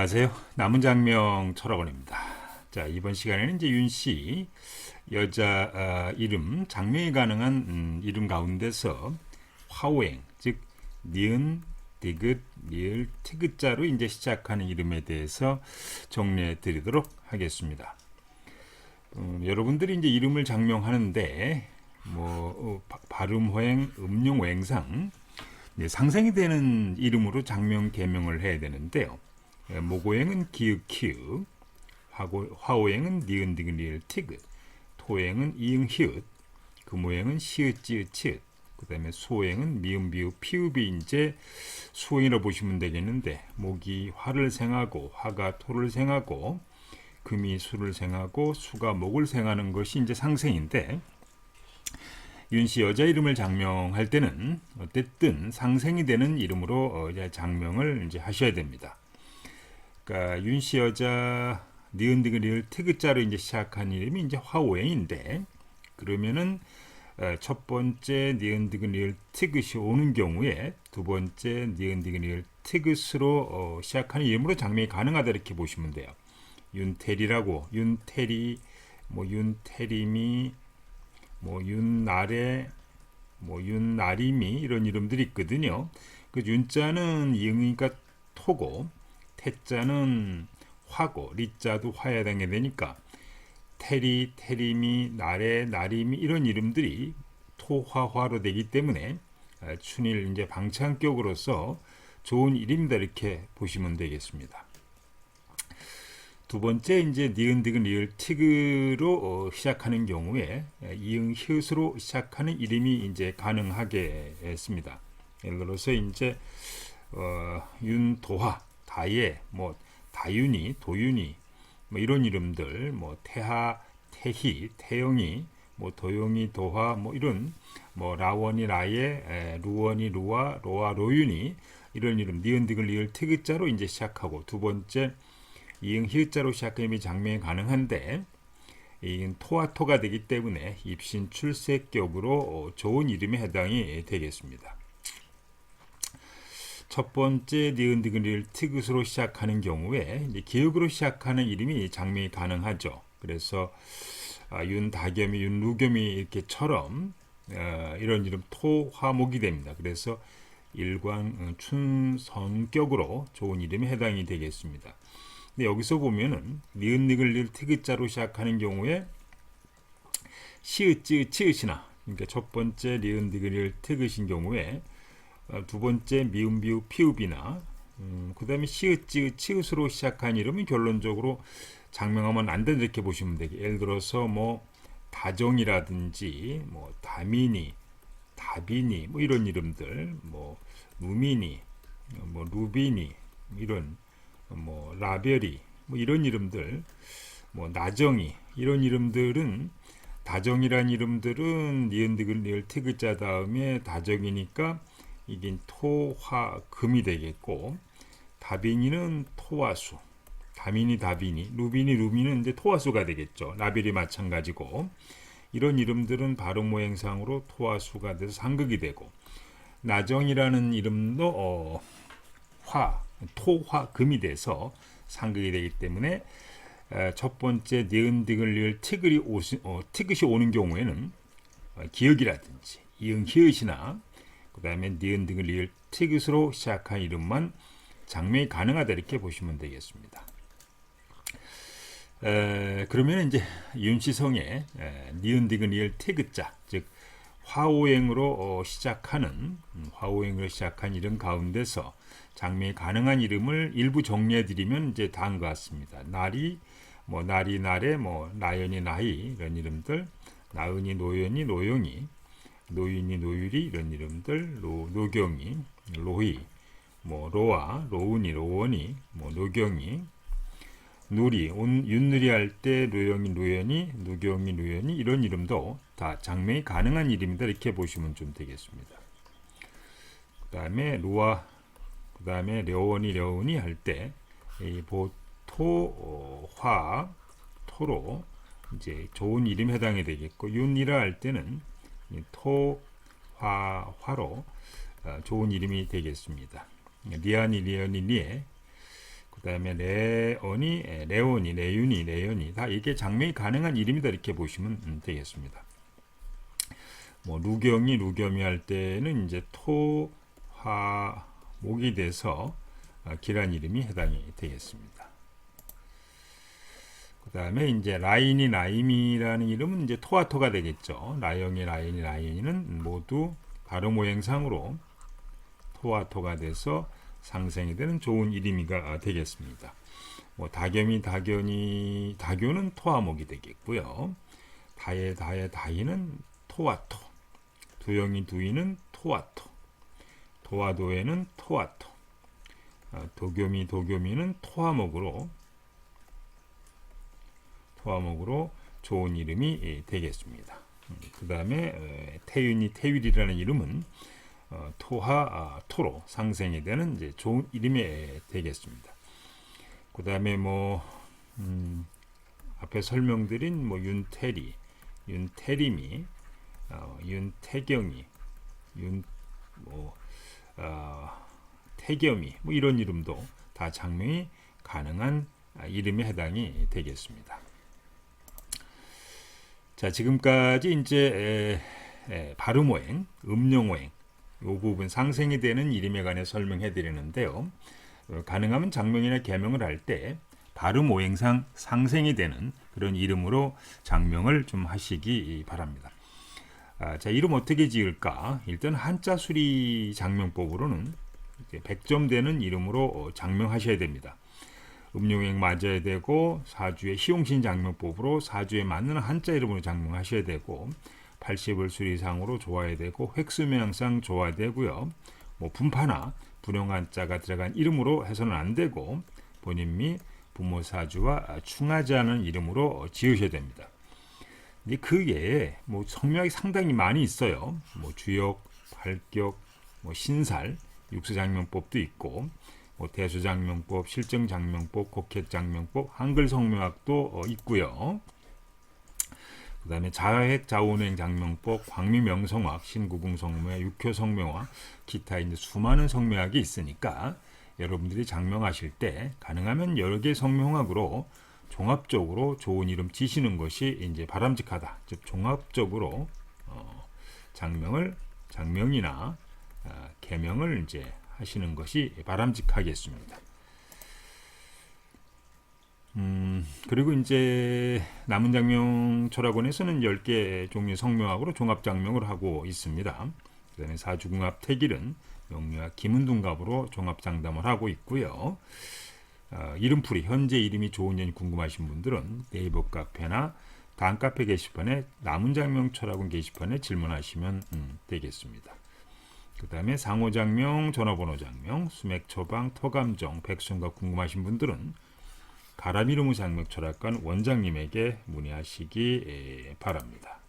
안녕하세요. 남은 장명 철학원입니다. 자, 이번 시간에는 이제 윤 씨 여자 아, 이름 장명이 가능한 음, 이름 가운데서 화오행 즉 니은 디귿 미을 티귿자로 이제 시작하는 이름에 대해서 정리해 드리도록 하겠습니다. 음, 여러분들이 이제 이름을 장명하는데 뭐 어, 바- 발음 호행, 음용호행상 네, 상생이 되는 이름으로 장명 개명을 해야 되는데요. 예, 모고행은 화고, 화오행은 니은 디귿 리을 티귿, 토행은 이응 히읗, 금오행은 시읒 지읒 치읒, 그 다음에 소행은 미음 비읍 피읍이 이제 수행이라 보시면 되겠는데 목이 화를 생하고 화가 토를 생하고 금이 수를 생하고 수가 목을 생하는 것이 이제 상생인데 윤씨 여자 이름을 장명할 때는 어쨌든 상생이 되는 이름으로 어, 장명을 이제 하셔야 됩니다. 그러니까 윤씨 여자 니은디귿 리을 티귿자로 이제 시작한 이름이 이제 화오행인데 그러면은 어, 첫 번째 니은디귿 리을 티귿이 오는 경우에 두 번째 니은디귿 리을 티귿으로 어, 시작하는 이름으로 장명이 가능하다 이렇게 보시면 돼요. 윤태리라고 윤태리 뭐 윤태림이 뭐 윤나래 뭐 윤나림이 이런 이름들이 있거든요. 그 윤자는 이응이니까 토고 태자는 화고 리자도 화에 해당이 되니까 태리, 태림이, 나래, 나림이 이런 이름들이 토화화로 되기 때문에 아, 춘일 이제 방창격으로서 좋은 이름이다 이렇게 보시면 되겠습니다. 두 번째 이제 니은 디귿 리을 티그로 어, 시작하는 경우에 에, 이응 히읗으로 시작하는 이름이 이제 가능하게 했습니다. 예를 들어서 이제 어, 윤도화, 다예, 뭐 다윤이, 도윤이 뭐 이런 이름들 뭐 태하, 태희, 태영이 뭐 도용이, 도화 뭐 이런 뭐 라원이, 라예, 에, 루원이, 루아, 로아, 로윤이 이런 이름 니은 디귿 리을 티그자로 이제 시작하고 두 번째 이응 히읗자로 이름이 장명이 가능한데 이은 토와 토가 되기 때문에 입신 출세격으로 어, 좋은 이름에 해당이 되겠습니다. 첫 번째 니은 디귿 리을 티귿으로 시작하는 경우에 기역으로 시작하는 이름이 장명이 가능하죠. 그래서 아, 윤다겸이 윤루겸이 이렇게처럼 어, 이런 이름 토화목이 됩니다. 그래서 일광 어, 춘성격으로 좋은 이름에 해당이 되겠습니다. 근데 여기서 보면은 니은 니글 리을 티귿자로 시작하는 경우에 시읒 찌읒 치읒이나 그러니까 첫 번째 니은 니글 리을 티귿인 경우에 어, 두 번째 미음 비읍 피읍이나 음, 그 다음에 시읒 찌읒 치읒으로 시작한 이름은 결론적으로 장명하면 안 된다 이렇게 보시면 되게 예를 들어서 뭐 다정이라든지 뭐 다민이 다빈이 뭐 이런 이름들 뭐 루민이 뭐 루빈이 이런 뭐 라벨이 뭐 이런 이름들 뭐 나정이 이런 이름들은 다정이란 이름들은 니은 디귿 리을 티귿자 다음에 다정이니까 이게 토화 금이 되겠고 다빈이는 토화수 다민이 다빈이 루빈이 루민은 이제 토화수가 되겠죠. 라벨이 마찬가지고. 이런 이름들은 발음 모행상으로 토화수가 돼서 상극이 되고 나정이라는 이름도 어, 화 토화금이 돼서 상극이 되기 때문에 에, 첫 번째 니은 디귿 리을 티귿이 오시, 어, 티귿이 오는 경우에는 어, 기억이라든지 이응 히읗이나 그 다음에 니은 디귿 리을 티귿으로 시작한 이름만 장명이 가능하다 이렇게 보시면 되겠습니다. 에, 그러면 이제 윤시성의 에, 니은 디귿 리을 티귿자 즉 화오행으로 어, 시작하는 음, 화오행으로 시작한 이름 가운데서 장명이 가능한 이름을 일부 정리해 드리면 이제 다음 것 같습니다. 날이 뭐 날이 날에 뭐 나연이 나이 이런 이름들 나은이 노연이 노영이 노인이 노율이 이런 이름들 노 노경이 로희 뭐 로아 로운이 로원이 뭐 노경이 누리 온 윷누리 할때 노영이 노연이 누경이 노연이 이런 이름도 다 장명이 가능한 이름이다 이렇게 보시면 좀 되겠습니다. 그 다음에 로아 그 다음에 려원이 려운이 할 때 이 보토 화 토로 이제 좋은 이름 해당이 되겠고 윤이라 할 때는 이 토, 화, 화로 어, 좋은 이름이 되겠습니다. 리안이 리언이 리에 그 다음에 레언이 에, 레온이 레윤이 레연이 다 이게 장명이 가능한 이름이다 이렇게 보시면 음, 되겠습니다. 뭐 루경이 루겸이 할 때는 이제 토화 목이 돼서 아, 기란 이름이 해당이 되겠습니다. 그 다음에 이제 라인이 라임이라는 이름은 이제 토와토가 되겠죠. 라영이 라인이 라인이는 모두 발음 오행상으로 토와토가 돼서 상생이 되는 좋은 이름이가 되겠습니다. 뭐 다겸이 다견이 다교는 토화목이 되겠고요. 다예 다예 다이는 토와토. 두영이 두이는 토와토. 도화도에는 토와토. 아, 도겸이 도겸이는 토화목으로 토화목으로 좋은 이름이 예, 되겠습니다. 그 다음에 태윤이 태율이라는 이름은 어, 토하 아, 토로 상생이 되는 이제 좋은 이름이 되겠습니다. 그 다음에 뭐 음, 앞에 설명드린 뭐 윤태리, 윤태림이, 어, 윤태경이, 윤 뭐 어, 태겸이 뭐 이런 이름도 다 장명이 가능한 아, 이름에 해당이 되겠습니다. 자 지금까지 이제 에, 에, 발음 오행, 음용오행 이 부분 상생이 되는 이름에 관해 설명해 드리는데요. 어, 가능하면 장명이나 개명을 할 때 발음 오행상 상생이 되는 그런 이름으로 장명을 좀 하시기 바랍니다. 아, 자 이름 어떻게 지을까? 일단 한자 수리 장명법으로는 100점 되는 이름으로 어, 장명하셔야 됩니다. 음용행 맞아야 되고 사주의 희용신 장명법으로 사주에 맞는 한자 이름으로 장명하셔야 되고 80을 수리상으로 좋아야 되고 획수명상 좋아야 되고요. 뭐 분파나 분용한 자가 들어간 이름으로 해서는 안 되고 본인 및 부모 사주와 충하지 않은 이름으로 지으셔야 됩니다. 근데 그 외에 뭐 성명이 상당히 많이 있어요. 뭐 주역, 발격, 뭐 신살, 육수장명법도 있고 뭐 대수장명법, 실정장명법, 곡획장명법, 한글 성명학도 있고요. 그 다음에 자획 자원행 장명법, 광미명성학, 신구궁 성명학, 육효 성명학, 기타 이제 수많은 성명학이 있으니까 여러분들이 장명하실 때 가능하면 여러 개 성명학으로 종합적으로 좋은 이름 지시는 것이 이제 바람직하다. 즉 종합적으로 어, 장명을 장명이나 어, 개명을 이제 하시는 것이 바람직하겠습니다. 음, 그리고 이제 남은 장명 철학원에서는 10개 종류 성명학으로 종합 장명을 하고 있습니다. 그 다음에 사주궁합 태길은 명리학 김은둥갑으로 종합 장담을 하고 있고요. 어, 이름풀이 현재 이름이 좋은 년이 궁금하신 분들은 네이버 카페나 다음 카페 게시판에 남은 장명 철학원 게시판에 질문하시면 음, 되겠습니다. 그 다음에 상호장명, 전화번호 장명, 수맥 처방, 토감정, 백sun과 궁금하신 분들은 가라미르무 장명 철학관 원장님에게 문의하시기 바랍니다.